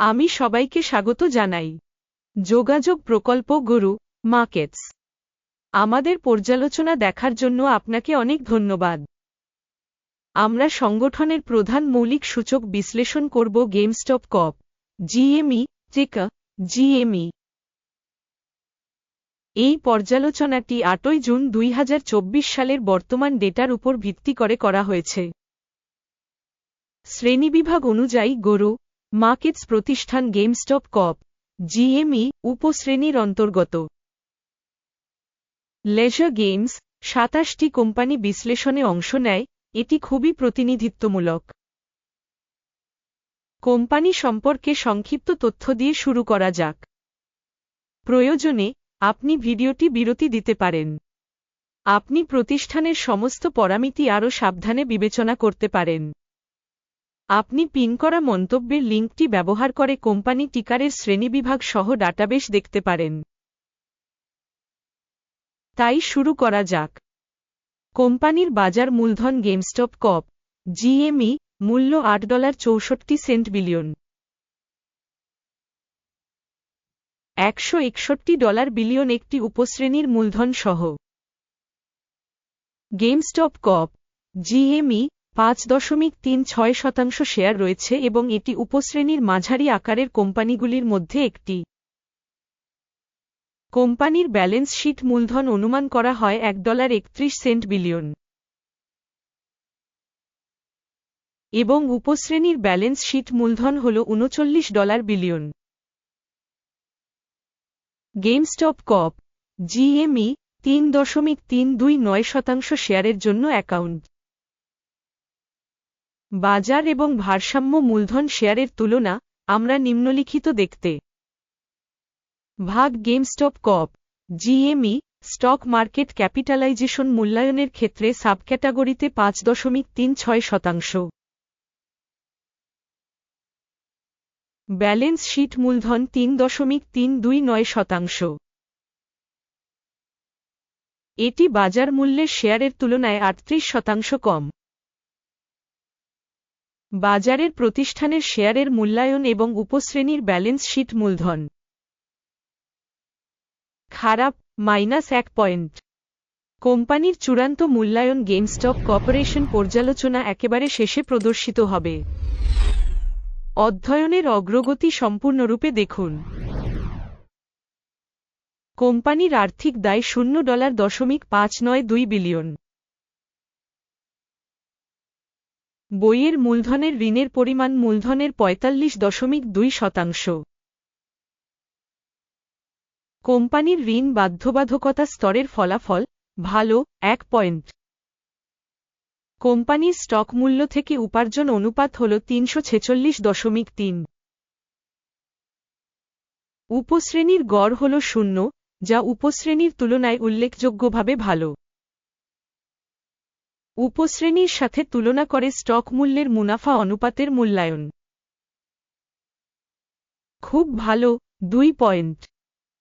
আমি সবাইকে স্বাগত জানাই। যোগাযোগ প্রকল্প গুরু, মার্কেটস। আমাদের পর্যালোচনা দেখার জন্য আপনাকে অনেক ধন্যবাদ। আমরা সংগঠনের প্রধান মৌলিক সূচক বিশ্লেষণ করব গেমস্টপ কপ জিএমই টেকা জিএমই এই পর্যালোচনাটি আটই জুন দুই হাজার চব্বিশ সালের বর্তমান ডেটার উপর ভিত্তি করে করা হয়েছে। শ্রেণীবিভাগ অনুযায়ী গরু মার্কেটস প্রতিষ্ঠান গেমস্টপ কপ জিএমই উপশ্রেণীর অন্তর্গত। লেজার গেমস সাতাশটি কোম্পানি বিশ্লেষণে অংশ নেয়, এটি খুবই প্রতিনিধিত্বমূলক। কোম্পানি সম্পর্কে সংক্ষিপ্ত তথ্য দিয়ে শুরু করা যাক। প্রয়োজনে, আপনি ভিডিওটি বিরতি দিতে পারেন। আপনি প্রতিষ্ঠানের সমস্ত পরামিতি আরও সাবধানে বিবেচনা করতে পারেন। আপনি পিন করা মন্তব্যের লিঙ্কটি ব্যবহার করে কোম্পানি টিকারের শ্রেণীবিভাগ সহ ডাটাবেস দেখতে পারেন। তাই শুরু করা যাক। কোম্পানির বাজার মূলধন গেমস্টপ কপ জিএমই মূল্য আট ডলার চৌষট্টি সেন্ট বিলিয়ন। একশো একষট্টি ডলার বিলিয়ন একটি উপশ্রেণীর মূলধন সহ। গেমস্টপ কপ জিএমই পাঁচ দশমিক তিন ছয় শতাংশ শেয়ার রয়েছে এবং এটি উপশ্রেণীর মাঝারি আকারের কোম্পানিগুলির মধ্যে একটি। কোম্পানির ব্যালেন্স শীট মূলধন অনুমান করা হয় এক ডলার একত্রিশ সেন্ট বিলিয়ন। এবং উপশ্রেণীর ব্যালেন্স শীট মূলধন হল উনচল্লিশ dollar billion. GameStop Corp GME তিন দশমিক তিন দুই নয় শতাংশ শেয়ারের জন্য অ্যাকাউন্ট। বাজার এবং ভারসাম্য মূলধন শেয়ারের তুলনা আমরা নিম্নলিখিত দেখতে। ভাগ GameStop Corp GME stock market capitalization মূল্যায়নের ক্ষেত্রে সাবক্যাটাগরিতে পাঁচ দশমিক তিন ছয় শতাংশ। ব্যালেন্স শিট মূলধন তিন দশমিক তিন দুই নয় শতাংশ। এটি বাজার মূল্যের শেয়ারের তুলনায় আটত্রিশ শতাংশ কম। বাজারের প্রতিষ্ঠানের শেয়ারের মূল্যায়ন এবং উপশ্রেণীর ব্যালেন্স শীট মূলধন। খারাপ, মাইনাস এক পয়েন্ট। কোম্পানির চূড়ান্ত মূল্যায়ন গেমস্টপ কর্পোরেশন পর্যালোচনা একেবারে শেষে প্রদর্শিত হবে। অধ্যয়নের অগ্রগতি সম্পূর্ণরূপে দেখুন। কোম্পানির আর্থিক দায় শূন্য ডলার দশমিক পাঁচ নয় দুই বিলিয়ন। বইয়ের মূলধনের ঋণের পরিমাণ মূলধনের পঁয়তাল্লিশ দশমিক দুই শতাংশ। কোম্পানির ঋণ বাধ্যবাধকতা স্তরের ফলাফল, ভালো, এক পয়েন্ট। কোম্পানির স্টক মূল্য থেকে উপার্জন অনুপাত হল তিনশো ছেচল্লিশ দশমিক তিন। উপশ্রেণীর গড় হল শূন্য, যা উপশ্রেণীর তুলনায় উল্লেখযোগ্যভাবে ভালো। উপশ্রেণীর সাথে তুলনা করে স্টক মূল্যের মুনাফা অনুপাতের মূল্যায়ন। খুব ভালো, দুই পয়েন্ট।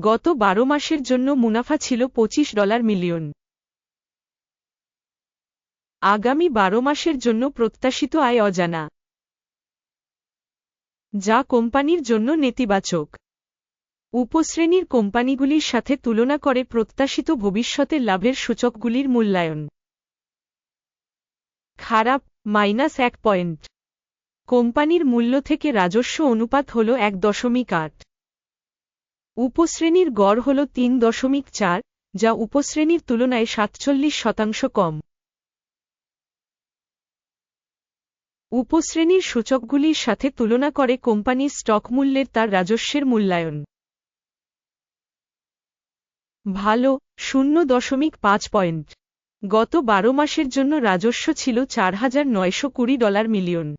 গত বারো মাসের জন্য মুনাফা ছিল পঁচিশ ডলার মিলিয়ন। আগামী বারো মাসের জন্য প্রত্যাশিত আয় অজানা। যা কোম্পানির জন্য নেতিবাচক। উপশ্রেণীর কোম্পানিগুলির সাথে তুলনা করে প্রত্যাশিত ভবিষ্যতের লাভের সূচকগুলির মূল্যায়ন। খারাপ, মাইনাস এক পয়েন্ট। কোম্পানির মূল্য থেকে রাজস্ব অনুপাত হল এক দশমিক আট। উপশ্রেণীর গড় হল তিন দশমিক চার, যা উপশ্রেণীর তুলনায় সাতচল্লিশ শতাংশ কম। উপশ্রেণীর সূচকগুলির সাথে তুলনা করে কোম্পানির স্টক মূল্যের তার রাজস্বের মূল্যায়ন। ভালো, শূন্য দশমিক পাঁচ পয়েন্ট। গত বারো মাসের জন্য রাজস্ব ছিল চার হাজার নয়শো কুড়ি ডলার মিলিয়ন।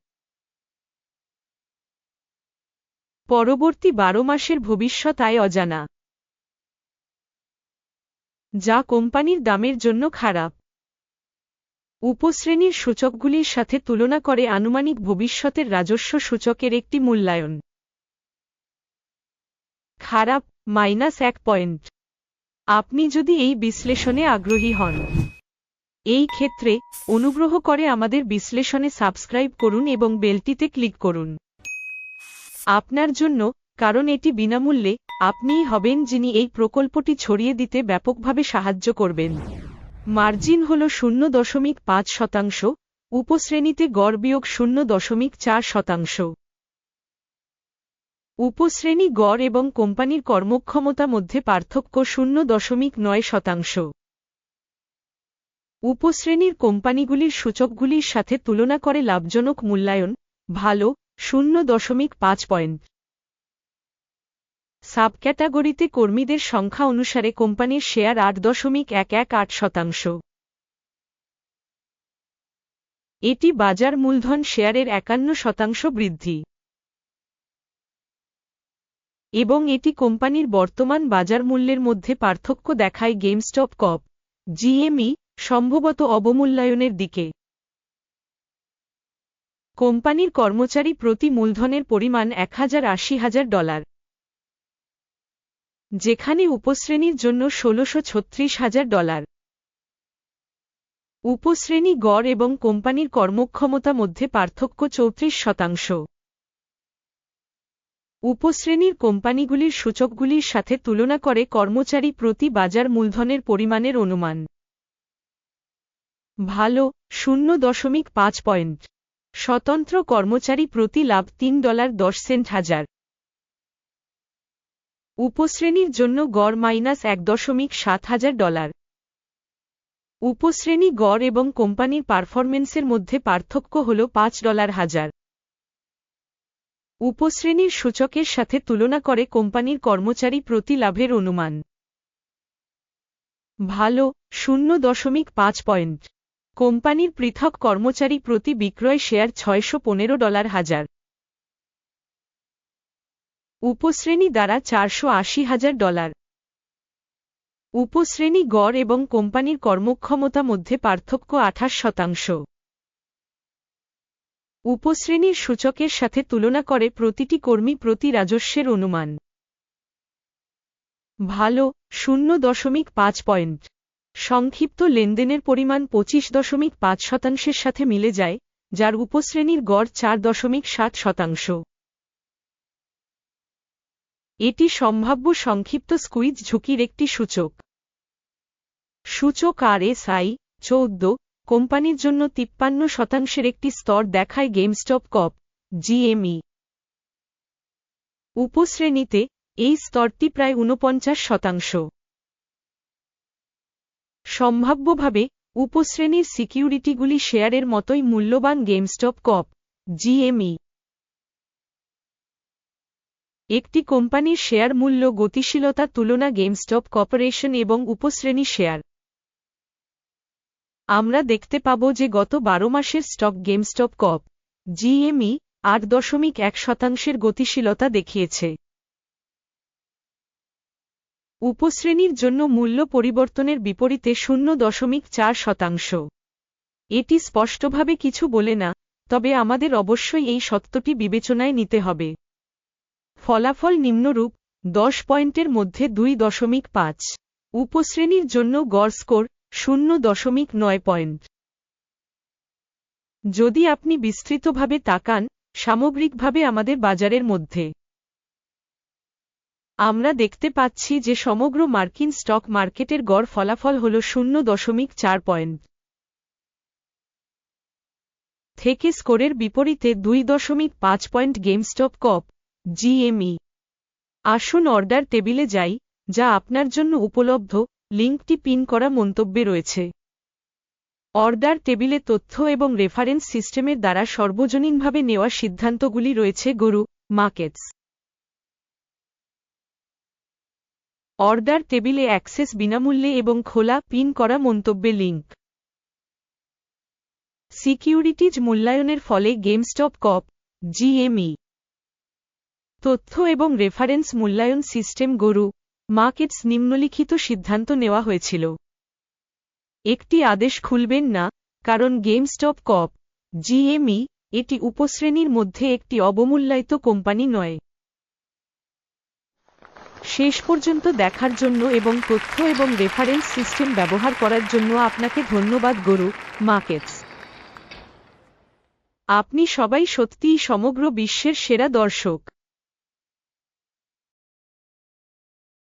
পরবর্তী বারো মাসের ভবিষ্যৎ আয় অজানা। যা কোম্পানির দামের জন্য খারাপ। উপশ্রেণীর সূচকগুলির সাথে তুলনা করে আনুমানিক ভবিষ্যতের রাজস্ব সূচকের একটি মূল্যায়ন। খারাপ, মাইনাস এক পয়েন্ট। আপনি যদি এই বিশ্লেষণে আগ্রহী হন। এই ক্ষেত্রে অনুগ্রহ করে আমাদের বিশ্লেষণে সাবস্ক্রাইব করুন এবং বেলটিতে ক্লিক করুন। আপনার জন্য, কারণ এটি বিনামূল্যে, আপনিই হবেন যিনি এই প্রকল্পটি ছড়িয়ে দিতে ব্যাপকভাবে সাহায্য করবেন। মার্জিন হল শূন্য দশমিক পাঁচ শতাংশ, উপশ্রেণীতে গড় বিয়োগ শূন্য দশমিক চার শতাংশ। উপশ্রেণী গড় এবং কোম্পানির কর্মক্ষমতা মধ্যে পার্থক্য শূন্য দশমিক নয় শতাংশ। উপশ্রেণীর কোম্পানিগুলির সূচকগুলির সাথে তুলনা করে লাভজনক মূল্যায়ন, ভালো, শূন্য দশমিক পাঁচ পয়েন্ট। সাবক্যাটাগরিতে কর্মীদের সংখ্যা অনুসারে কোম্পানির শেয়ার আট দশমিক এক এক আট শতাংশ। এটি বাজার মূলধন শেয়ারের একান্ন শতাংশ বৃদ্ধি। এবং এটি কোম্পানির বর্তমান বাজার মূল্যের মধ্যে পার্থক্য দেখায় গেমস্টপ কপ জিএমই সম্ভবত অবমূল্যায়নের দিকে। কোম্পানির কর্মচারী প্রতি মূলধনের পরিমাণ এক হাজার আশি হাজার ডলার। যেখানে উপশ্রেণীর জন্য ষোলশো ছত্রিশ হাজার ডলার। উপশ্রেণী গড় এবং কোম্পানির কর্মক্ষমতা মধ্যে পার্থক্য চৌত্রিশ শতাংশ। উপশ্রেণীর কোম্পানিগুলির সূচকগুলির সাথে তুলনা করে কর্মচারী প্রতি বাজার মূলধনের পরিমাণের অনুমান। ভালো, শূন্য দশমিক পাঁচ পয়েন্ট। স্বতন্ত্র কর্মচারী প্রতি লাভ তিন ডলার দশ সেন্ট হাজার। উপশ্রেণীর জন্য গড় মাইনাস এক দশমিক সাত হাজার ডলার। উপশ্রেণী গড় এবং কোম্পানির পারফরমেন্সের মধ্যে পার্থক্য হল পাঁচ ডলার হাজার। উপশ্রেণীর সূচকের সাথে তুলনা করে কোম্পানির কর্মচারী প্রতি লাভের অনুমান। ভালো, শূন্য দশমিক পাঁচ পয়েন্ট। কোম্পানির পৃথক কর্মচারী প্রতি বিক্রয় শেয়ার ছয়শো পনেরো ডলার হাজার। উপশ্রেণী দ্বারা চারশো আশি হাজার ডলার। উপশ্রেণী গড় এবং কোম্পানির কর্মক্ষমতা মধ্যে পার্থক্য আঠাশ শতাংশ। উপশ্রেণীর সূচকের সাথে তুলনা করে প্রতিটি কর্মী প্রতি রাজস্বের অনুমান। ভালো, শূন্য দশমিক পাঁচ পয়েন্ট। সংক্ষিপ্ত লেনদেনের পরিমাণ পঁচিশ দশমিক পাঁচ শতাংশের সাথে মিলে যায়, যার উপশ্রেণীর গড় চার দশমিক সাত শতাংশ। এটি সম্ভাব্য সংক্ষিপ্ত স্কুইজ ঝুঁকির একটি সূচক। সূচক আর এস আই চৌদ্দ, কোম্পানির জন্য তিপ্পান্ন শতাংশের একটি স্তর দেখায় গেমস্টপ কপ জিএমই উপশ্রেণীতে, এই স্তরটি প্রায় ঊনপঞ্চাশ শতাংশ। সম্ভাব্যভাবে, উপশ্রেণীর সিকিউরিটিগুলি শেয়ারের মতোই মূল্যবান গেমস্টপ কপ জিএমই একটি কোম্পানির শেয়ার মূল্য গতিশীলতা তুলনা গেমস্টপ কর্পোরেশন এবং উপশ্রেণী শেয়ার। আমরা দেখতে পাব যে গত বারো মাসের স্টক গেমস্টপ কপ জিএমই আট দশমিক এক শতাংশের গতিশীলতা দেখিয়েছে। উপশ্রেণীর জন্য মূল্য পরিবর্তনের বিপরীতে শূন্য দশমিক চার শতাংশ। এটি স্পষ্টভাবে কিছু বলে না, তবে আমাদের অবশ্যই এই সত্যটি বিবেচনায় নিতে হবে। ফলাফল নিম্নরূপ, দশ পয়েন্টের মধ্যে দুই দশমিক পাঁচ। উপশ্রেণীর জন্য গড় স্কোর, শূন্য দশমিক নয় পয়েন্ট। যদি আপনি বিস্তৃতভাবে তাকান, সামগ্রিকভাবে আমাদের বাজারের মধ্যে আমরা দেখতে পাচ্ছি যে সমগ্র মার্কিন স্টক মার্কেটের গড় ফলাফল হল শূন্য দশমিক চার পয়েন্ট। থেকে স্কোরের বিপরীতে দুই দশমিক পাঁচ পয়েন্ট গেমস্টপ কপ জিএমই আসুন অর্ডার টেবিলে যাই, যা আপনার জন্য উপলব্ধ, লিঙ্কটি পিন করা মন্তব্যে রয়েছে। অর্ডার টেবিলে তথ্য এবং রেফারেন্স সিস্টেমের দ্বারা সর্বজনীনভাবে নেওয়া সিদ্ধান্তগুলি রয়েছে গরু, মার্কেটস। অর্ডার টেবিলে অ্যাক্সেস বিনামূল্যে এবং খোলা পিন করা মন্তব্যে লিঙ্ক সিকিউরিটিজ মূল্যায়নের ফলে গেমস্টপ কপ জিএমই তথ্য এবং রেফারেন্স মূল্যায়ন সিস্টেম গরু, মার্কেটস নিম্নলিখিত সিদ্ধান্ত নেওয়া হয়েছিল। একটি আদেশ খুলবেন না, কারণ গেমস্টপ কপ জিএমই এটি উপশ্রেণীর মধ্যে একটি অবমূল্যায়িত কোম্পানি নয়। শেষ পর্যন্ত দেখার জন্য এবং তথ্য এবং রেফারেন্স সিস্টেম ব্যবহার করার জন্য আপনাকে ধন্যবাদ, গরু মার্কেটস আপনি সবাই সত্যিই সমগ্র বিশ্বের সেরা দর্শক।